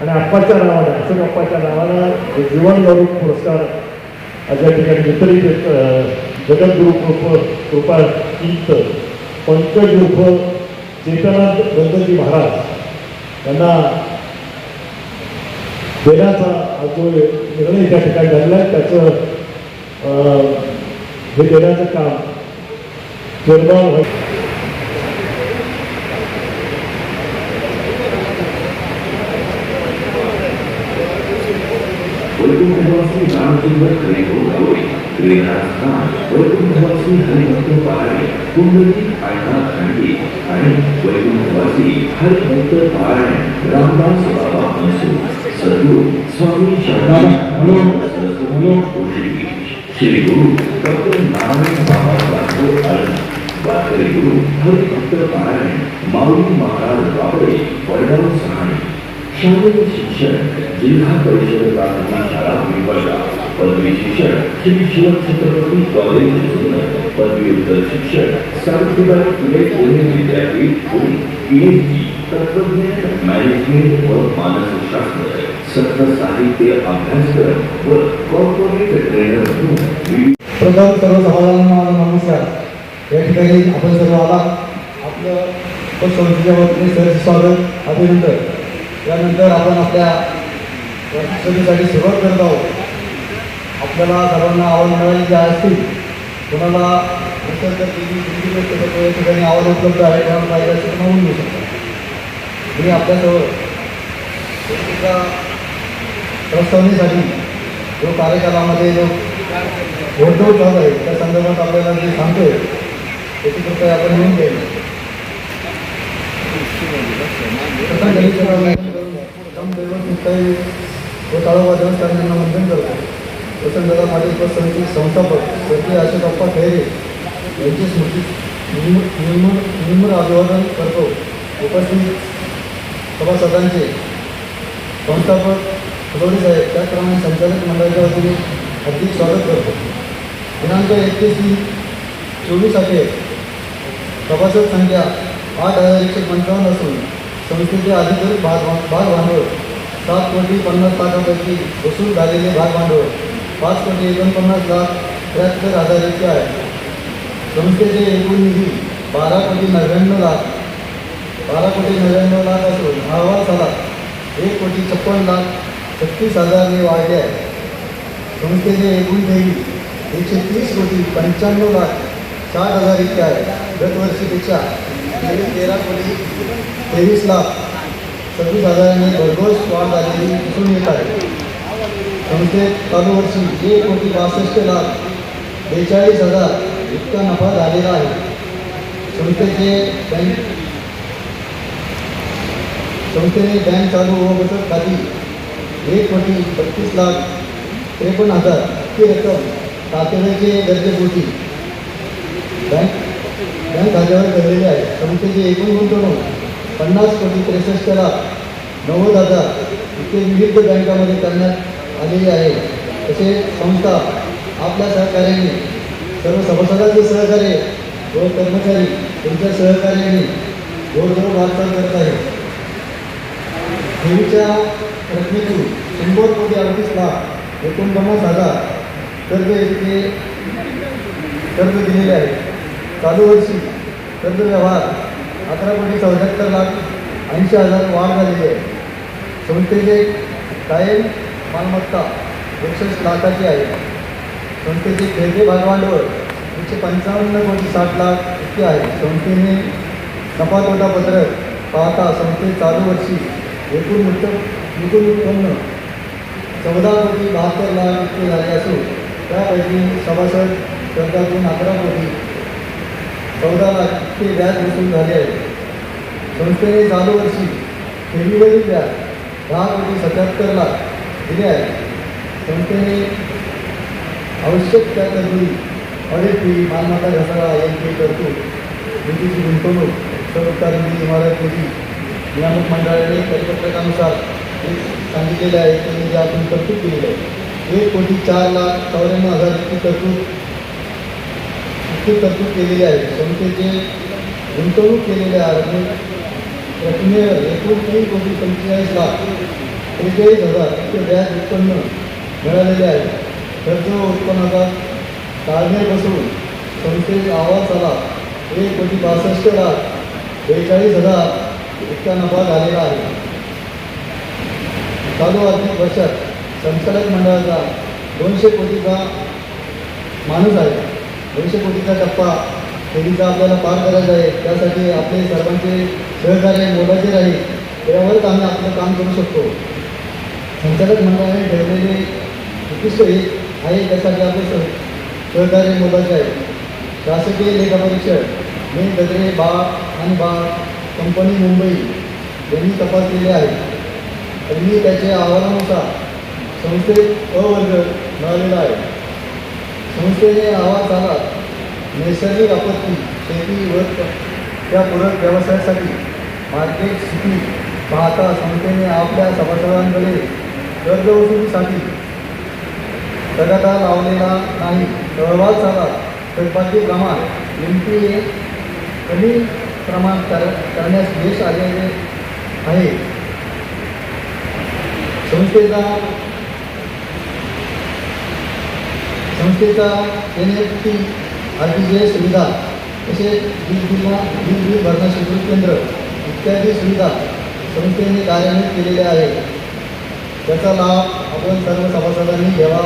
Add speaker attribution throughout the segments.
Speaker 1: आणि अप्पाच्या नावानं अशोक अप्पाच्या नावानं जीवन गौरव पुरस्कार ज्या ठिकाणी वितरित जगद्गुरु कृप कृपा तीर्थ पंकज उर्फ चेतनाथ गंगजी महाराज यांना देण्याचा जो निर्णय त्या ठिकाणी झालेला आहे त्याचं अं, हे देण्याचं काम निर्माण
Speaker 2: वैकुंठवासी कुंडली आयना आणि वैकुंठवासी हरिभक्त पारायण रामदास बाबा मनसू सद्गुरु स्वामी शरणानंद सरस्वती श्री गुरु डॉक्टर नारायण बाबा वारकरी गुरु हरिभक्त पारायण माऊली महाराज बाबळे वडगाव सहाणे शालेय शिक्षण जिल्हा परिषद प्राथमिक शाळा विवर्षा पदवी शिक्षण श्री शिव छत्रपती कॉलेज पदव्युत्तर शिक्षण सावित्रीबाई फुले पुणे विद्यापीठ पुणे पीएचडी तत्वज्ञान मॅनेजमेंट व मानसशास्त्र सत्र साहित्य अभ्यासक्रम व कॉर्पोरेट ट्रेनर म्हणून
Speaker 3: प्रथम सर्व समाजांना नमस्कार. या ठिकाणी आपण सर्व आला आपलं संस्थेच्या वतीने सर स्वागत अभिनंदन. त्यानंतर आपण आपल्या वर्षासाठी सुरुवात करत आहोत. आपल्याला सर्वांना आवड मिळाली जे असतील कोणाला ठिकाणी आवड उपलब्ध आहे त्यामुळे पाहिजे असेल तर घेऊ शकता. मी आपल्यासोबत एका प्रस्तावनेसाठी जो कार्यकालामध्ये जो घोडदौड चालू आहे त्या संदर्भात आपल्याला जे सांगतोय त्याची कृपया आपण लिहून घ्यायला तसा काही मुक्ताई व ताळोबा देवस्थान यांना वंदन करतो वसंतदादा पाटील पसंती संस्थापक स्वर्गीय अशोकप्पा खैरे यांची स्मृती निर्मळ निर्मळ अभिवादन करतो. उपस्थित सभासदांचे संस्थापक फुलवडी साहेब त्याचप्रमाणे संचालक मंडळाच्या वतीने अगदी स्वागत करतो. दिनांक एकतीस तीन चोवीस अखेर सभासद संख्या आठ हजार एकशे पंचावन्न असून संस्थेचे अधिकृत भाग भाग भांडवल सात कोटी पन्नास लाखापैकी वसूल झालेले भाग भांडवल पाच कोटी एकोणपन्नास लाख त्र्याहत्तर हजार इतके आहे. संस्थेचे एकूण निधी बारा कोटी नव्याण्णव लाख बारा कोटी नव्याण्णव लाख असून अहवाल साला एक कोटी छप्पन लाख छत्तीस हजारने वाढले आहे संस्थेचे एकूण ठेवी एकशे तीस कोटी पंच्याण्णव लाख साठ हज़ार इतके आहे गतवर्षीपेक्षा गेली तेरा कोटी तेवीस लाख सव्वीस हजारांनी भरघोस वाढ झालेली दिसून येत आहे संस्थेत चालू वर्षी एक कोटी बासष्ट लाख बेचाळीस हज़ार इतका नफा झालेला आहे संस्थेचे बँक संस्थेने बँक चालू व बचत खाती एक कोटी बत्तीस लाख त्रेपन्न हजार इतकी रक्कम तातडीचे गरजेपोटी बँक बँक खात्यावर ठरलेली आहे. संस्थेची एकूण गुंतवणूक पन्नास कोटी त्रेसष्ट लाख नव्वद हजार इतके विविध बँकामध्ये करण्यात आलेली आहे. तसेच संस्था आपल्या सहकार्याने सर्व सभासदांचे सहकार्य व कर्मचारी त्यांच्या सहकार्याने जोरदार वाटचाल करत आहे. ठेवीच्या रकमेतून शंभर कोटी अडतीस लाख एकोणपन्नास हजार कर्ज इतके कर्ज दिलेले आहे चालू वर्षी कर्ज व्यवहार अकरा कोटी चौऱ्याहत्तर लाख ऐंशी हजार वाढ झालेली आहे. संस्थेचे कायम मालमत्ता एकसष्ट लाखाची आहे. संस्थेचे खेळते भागभांडवल एकशे पंचावन्न कोटी साठ लाख इतके आहे. संस्थेने नफा तोटा पत्रक पाहता संस्थे चालू वर्षी एकूण मुक्त निकुल उत्पन्न चौदा कोटी बहात्तर लाख इतके झाले असून त्यापैकी सभासद कर्जातून अकरा कोटी चौदा लाख इतके व्याज वसूल झाले. आहे संस्थेने चालू वर्षी ठेवीवरील व्याज दहा कोटी सत्याहत्तर लाख दिले आहे. संस्थेने आवश्यक त्या तरतुदी अनेक फी मालमत्ता घसारा यांची तरतूद निधीची गुंतवणूक सर्वकारीय इमारत निधी नियामक मंडळाने परिपत्रकानुसार सांगितलेले आहे की जे आपण तरतूद केलेली आहे. एक कोटी चार लाख चौऱ्याण्णव हजार इतकी तरतूद इतकी तरतूद केलेली आहे. संस्थेचे गुंतवणूक केलेले आहे रकमेवर एकूण तीन कोटी पंचेचाळीस लाख त्रेचाळीस हजार इतके व्याज उत्पन्न मिळालेले आहे. खर्च व उत्पन्नाचा ताळमेळ बसवून संस्थेचा आवाज आला एक कोटी बासष्ट लाख बेचाळीस हजार इतका नफा झालेला आहे. चालू आर्थिक वर्षात संचालक मंडळाचा दोनशे कोटीचा माणूस आहे. दोनशे कोटीचा टप्पा फेरीचा आपल्याला पार करायचा आहे. त्यासाठी आपले सर्वांचे सहकार्य मोलाचे राहील. त्यावरच आम्ही आपलं काम करू शकतो. संचालक मंडळाने ठेवलेले उद्दिष्ट एक आहे त्यासाठी आपले सहकार्य मोलाचे आहे. शासकीय लेखापरीक्षक मी गजरे बा आणि बा कंपनी मुंबई यांनी तपास केली आहे त्यांनी त्याच्या आव्हानानुसार संस्थेत अवर्ग मिळालेला आहे. संस्थेने अहवाल आला नैसर्गिक आपत्ती शेती व त्या पूरक व्यवसायासाठी मार्केट स्थिती पाहता संस्थेने आपल्या सभासदांकडे कर्ज वसुलीसाठी तगादा लावलेला नाही. अहवाल झाला थकबाकी प्रमाण एम पी ए कमी प्रमाण कर करण्यास यश आलेले आहे. संस्थेचा संस्थेचा N F T R T G S सुविधा तसेच वीज बिला वीज बिल भरणा केंद्र इत्यादी सुविधा संस्थेने कार्यान्वित केलेल्या आहेत. त्याचा लाभ आपण सर्व सभासदांनी घ्यावा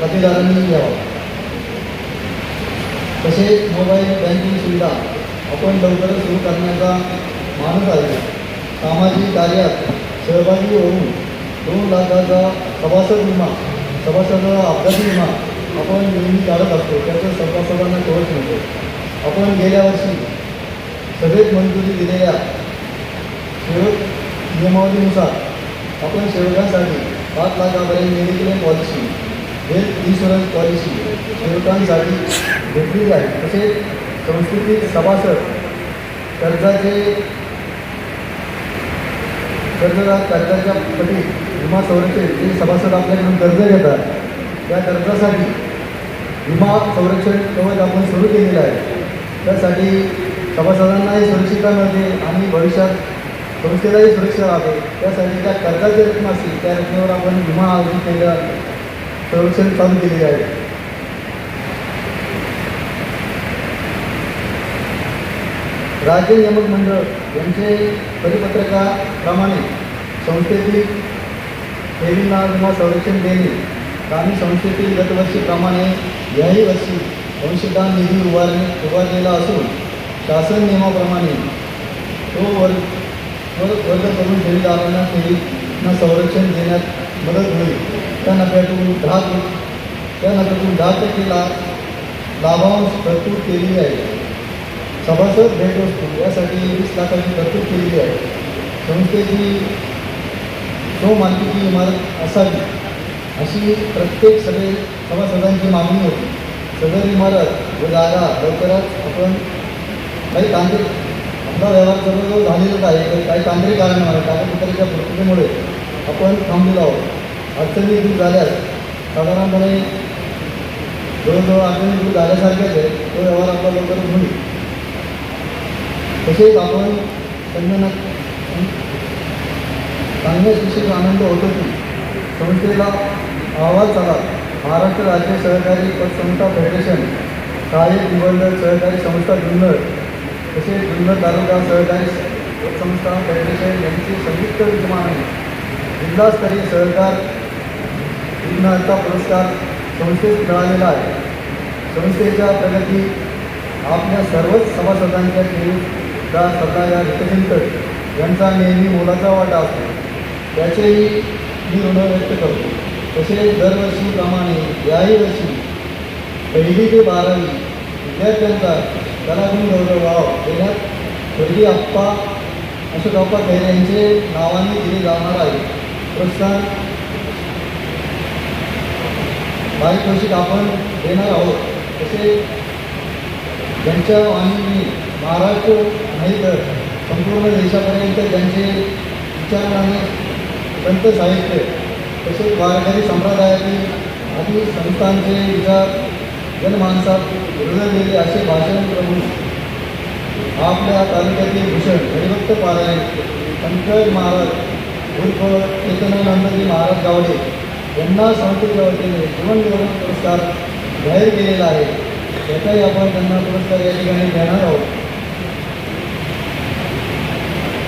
Speaker 3: खातेदारांनी घ्यावा. तसेच मोबाईल बँकिंग सुविधा आपण लवकरच सुरू करण्याचा मानस आहे. सामाजिक कार्यात सहभागी होऊन दोन लाखाचा सभासद विमा सभासदाचा अपघाती विमा आपण नेहमी काढत असतो. त्याचं सभासदांना कवच मिळतो आपण गेल्या वर्षी सभेत मंजुरी दिलेल्या शेवट नियमावलीनुसार आपण सेवकांसाठी पाच लाखापर्यंत mediclaim policy health insurance policy सेवकांसाठी घेतलेली आहे तसेच संस्कृतीत सभासद कर्जाचे कर्जदार कर्जाच्या पटी विमा संरक्षण जे सभासद आपल्याकडून कर्ज घेतात. त्या कर्जासाठी विमा संरक्षण कवच आपण सुरू केलेलं आहे. त्यासाठी सभासदांनाही सुरक्षितता मिळते. आणि भविष्यात संस्थेलाही सुरक्षा राहते. त्यासाठी त्या कर्जाची रक्कम असतील त्या रकमेवर आपण विमा आयोजित केलेला संरक्षण चालू केलेले आहे. राज्य नियामक मंडळ यांचे परिपत्रकाप्रमाणे संस्थेतील ठेवींना विमा संरक्षण देणे. आणि संस्थेतील गतवर्षीप्रमाणे याही वर्षी अंशदान निधी उभारणे उभारलेला असून शासन नियमाप्रमाणे तो वर्ग वर्ग वर्ग करून ठेवीदारांना ठेवींना संरक्षण देण्यात मदत होईल. त्या नफ्यातून दहा त्या नफ्यातून दहा टक्के ला लाभांश तरतूद केलेली आहे. सभासद भेटवस्तू यासाठी वीस लाखाची तरतूद केलेली आहे. संस्थेची स्वमालकीची इमारत असावी. अशी प्रत्येक सगळे सभासदांची मागणी होती. सदर इमारत व जागा लवकरच आपण काही तांत्रिक आपला व्यवहार जवळजवळ झालेलाच आहे. तर काही तांत्रिक कारणामुळे कागदपत्राच्या प्रक्रियेमुळे आपण थांबलेलो आहोत. अडचणी दूर झाल्यास साधारणपणे जवळजवळ अडचणी दूर झाल्यासारखेच आहे. तो व्यवहार आपला लवकरच होईल. तसेच आपण संगणक सांगण्यास शिक्षक आनंद होतो की संस्थेला आवाज चला. महाराष्ट्र राज्य सहकारी पतसंस्था फेडरेशन सहाय्यक निबंधक सहकारी संस्था जुन्नर तसेच जुन्नर तालुका सहकारी पतसंस्था फेडरेशन यांचे संयुक्त विद्यमाने जिल्हास्तरीय सहकार विज्ञानचा पुरस्कार संस्थेस मिळालेला आहे. संस्थेच्या प्रगती आपल्या सर्वच सभासदांच्या ठेवला सदा या हितचिंतक यांचा नेहमी मोलाचा वाटा असतो. त्याचेही मी ऋण व्यक्त करतो. तसेच दरवर्षीप्रमाणे याही वर्षी पहिली ते बारावी विद्यार्थ्यांचा कलागुण गौरव वाव देण्यात स्वर्गीय अप्पा अशोकप्पा खैरे यांचे नावाने दिले जाणार आहे. प्रोत्साहन पारितोषिक आपण देणार आहोत. तसे ज्यांच्या वाणीने महाराष्ट्र नाही तर संपूर्ण देशापर्यंत त्यांचे विचारणाने संत साहित्य तसेच वारकरी संप्रदायातील आदी संतांचे विचार जनमानसात रुजलेले असे भाषण प्रमुख आपल्या तालुक्यातील भूषण हरिभक्त पारायण पंकज महाराज उर्फ चेतनानंदजी महाराज गावडे यांना संस्थेच्या वतीने जीवन गौरव पुरस्कार जाहीर केलेला आहे. त्याचाही आपण त्यांना पुरस्कार या ठिकाणी देणार आहोत.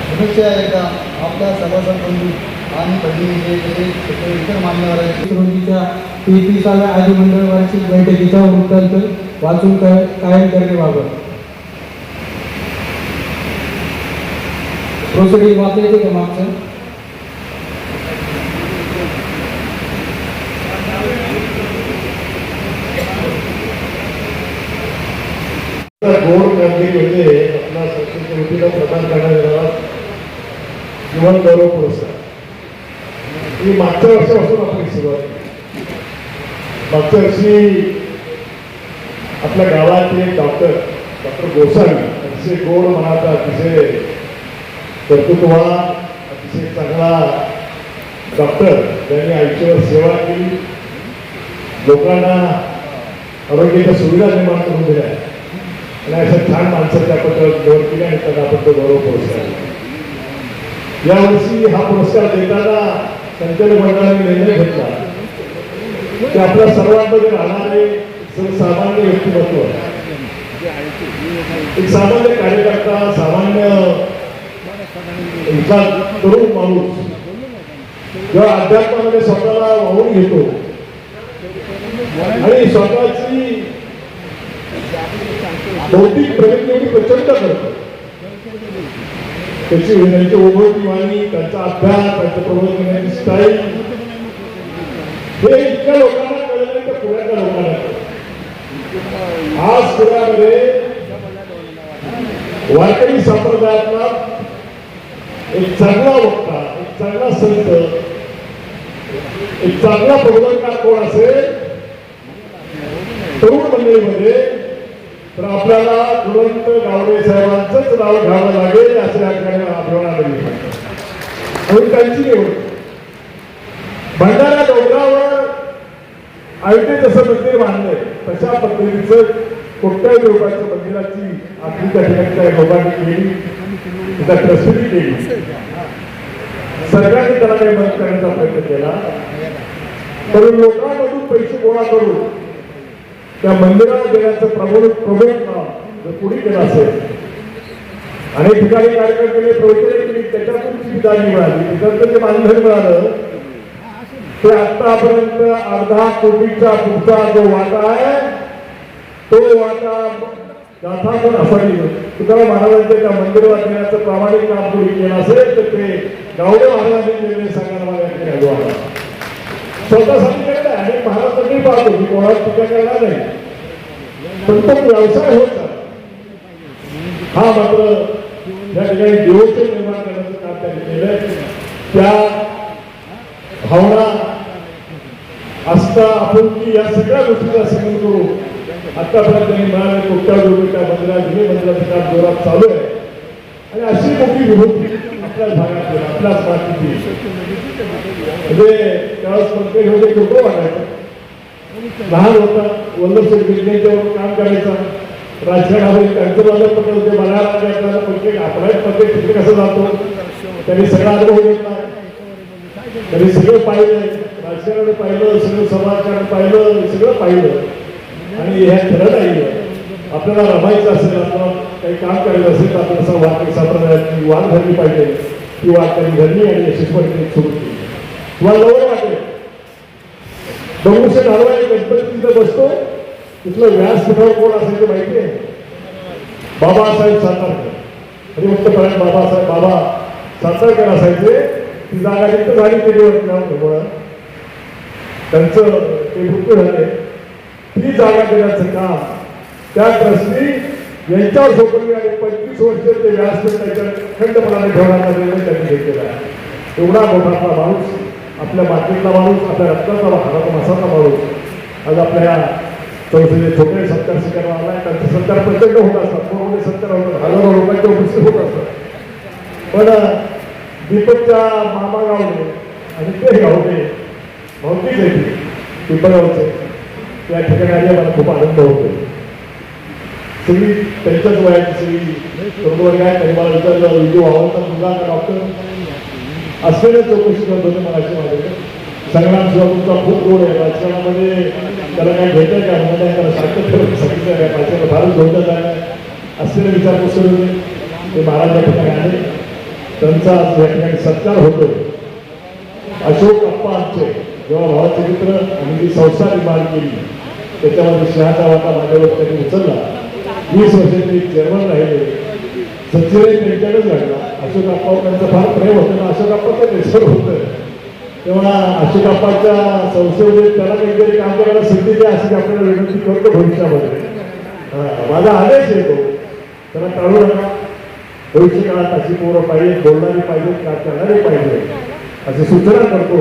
Speaker 3: शुभेच्छा एका आपल्या सभासद बंधू आणि भगिनीचे तसेच इतर मान्यवरांची
Speaker 4: रोजीच्या तेहतीसाव्या अधिमंडळ वार्षिक बैठकीचा वृत्तांत वाचून काय कायम करण्याबाबत प्रोसिडिंग वाचता येते का मागचं?
Speaker 1: गोड कामगिरी म्हणजे आपला संस्कृती वतीनं प्रदान करण्यात येणारा जीवन गौरव पुरस्कार. ही मागच्या वर्षापासून आपली सुरुवात मागच्या वर्षी आपल्या गावातील एक डॉक्टर डॉक्टर गोसावी अतिशय गोड मनाचा अतिशय कर्तृत्ववान अतिशय चांगला डॉक्टर त्यांनी आयुष्यभर सेवा केली. लोकांना आरोग्याच्या सुविधा निर्माण करून दिल्या. आणि अशा छान माणसाची आपण त्यावर निवड केली आणि त्यांना आपण तो गौरव पुरस्कार यावर्षी हा पुरस्कार देताना संचालक मंडळाने निर्णय घेतला. की आपल्या सर्वांमध्ये राहणारे सर्वसामान्य व्यक्तिमत्व. एक सामान्य कार्यकर्ता सामान्य एका तरुण माणूस जेव्हा अध्यात्मामध्ये स्वतःला वाहून घेतो. आणि स्वतःची भौतिक प्रगती प्रचंड करतो. त्याची त्यांची ओघळती वाणी त्यांचा अभ्यास त्यांचं प्रबोध करण्याची स्टाईल हे इतक्या लोकांना कळलं नाही तर पुण्याच्या लोकांना कळलं. आज पुण्यामध्ये वारकरी संप्रदायातला एक चांगला वक्ता एक चांगला संत एक चांगला प्रबोधनकार कोण असेल तरुण मंडळीमध्ये तर आपल्याला तुरंत गावडे साहेबांचंच नाव घ्यावं लागेल असे आपल्याला आठवणार अभिमान म्हणून त्यांची निवड भंडारा डोंगरावर आयोटे जसं मंदिर बांधलंय तशा पद्धतीचं कोणत्याही रुपयाच्या मंदिराची आपली त्या ठिकाणी त्या लोकांनी केली तिचा प्रसिद्धी केली. सरकारने त्याला काही मदत करण्याचा प्रयत्न केला. तर लोकांमधून पैसे गोळा करून त्या मंदिराला देण्याचं प्रमुख प्रबोधन जर पुढे केलं असेल. अनेक ठिकाणी कार्यक्रम केले प्रवचने केली त्याच्यातून जी दानी मिळाली. त्याच्यातून जे मानधन मिळालं ते आतापर्यंत अर्धा कोटीचा पुढचा जो वाटा आहे तो वाटा गाथा पण असावी तुकाराम महाराजांच्या त्या मंदिर वाचण्याचं प्रामाणिक काम कोणी केलं असेल तर ते गावडे महाराजांनी केलेले सांगायला मला या ठिकाणी अभिमान आहे. स्वतःसाठी केलं आहे आणि महाराष्ट्राने पाहतो मी कोणाला टीका करणार नाही. पण तो व्यवसाय होत हा मात्र या ठिकाणी दिवस निर्माण करण्याचं काम त्यांनी केलंय त्या भावना आस्था आपुलकी या सगळ्या गोष्टीचा संगम करू आतापर्यंत त्यांनी मिळाले कोट्यावधी रुपये त्या मंदिरात हे मंदिराचं काम जोरात चालू आहे. आणि अशी मोठी विभूती आपल्याच भागात आपल्याच मातीची म्हणजे त्यावेळेस पंकज होते कुठं वाटायचं. लहान होता वल्लभ शेठ काम करायचा राजकारणामध्ये त्यांचं माझं पत्र होते मला म्हणजे आपल्याला म्हणजे पंकज आपल्याच पंकज म्हणजे तिथे कसं जातो? त्यांनी सगळा अनुभव घेतला त्यांनी सगळं पाहिलं राजकारण पाहिलं सगळं समाजकारण पाहिलं सगळं पाहिलं. आणि ह्या खरं नाही आपल्याला रमायचं असेल आपल्याला काही काम करायचं असेल तर आपण असं वाद संप्रदायाची वाद धरली पाहिजे. ती वाद त्यांनी धरली आणि यशस्वी सुरू केली तुम्हाला जवळ वाटेल. दगडूशेठ हलवाई गणपती तिथं बसतो तिथलं व्यासपीठावर कोण असायचं माहिती आहे? बाबासाहेब सातारकर. आणि फक्त पर्यंत बाबासाहेब बाबा सातारकर असायचे. ती जागा रिक्त झाली त्याच्यावर त्यांचं ते मृत्यू झाले. ती जागा देण्याचं काम. त्या ट्रस्टी यांच्यावर सोपवली आणि पंचवीस वर्ष ते व्यासपीठाच्या खंडपणाने ठेवण्याचा निर्णय त्यांनी घेतलेला आहे. एवढा मोठातला माणूस आपल्या मातीतला माणूस आपल्या रक्ताचा हाताचा मासाचा माणूस आज आपल्या संसदेत छोटे सत्कार स्वीकारला आहे. त्यांचे सत्कार प्रचंड होत असतात. मोठे सत्कार होतात हजारो लोकांच्या उपस्थित होत असतात. पण दीपकच्या मामा गावले आणि ते गावले भौतिक आहे पिंपळगावचे त्या ठिकाणी आले मला खूप आनंद होतो तुम्ही त्यांच्याच वयाची सगळी तरुणवर्ग आहे त्यांनी मला विचारलं विजू आवडता मुलगा का डॉक्टर असलेल्या चौकशी करत होते मला अशी माझ्याकडे संग्राम शिवा तुमचा खूप गोड आहे. राजकारणामध्ये त्याला काय घेतं का? म्हणजे त्याला सारखं ठेवून सांगितलं काय पाहिजे फारच धोटत आहे असलेले विचार पुस्तक ते महाराज या ठिकाणी आले त्यांचा आज या ठिकाणी सत्कार होतो अशोक अप्पा आमचे जेव्हा भावाचे मित्र आणि जी संस्था निर्माण केली त्याच्यामध्ये सिंहाचा वाटा माझ्यावर त्यांनी उचलला. वीस वर्षांनी ते चेअरमन राहिले. सचिवही त्यांच्याकडेच लागला अशोक त्यांचं फार प्रेम होतं ना अशोक अप्पाचं नेसर होतं. तेव्हा अशोक संस्थेमध्ये त्याला काहीतरी काम करायला संधी द्या अशी आपल्याला विनंती करतो भविष्यामध्ये. माझा आदेश आहे तो. त्याला टाळू नका. भविष्य काळात अशी पोरं पाहिजे बोलणारी पाहिजे का करणारी पाहिजे अशी सूचना करतो.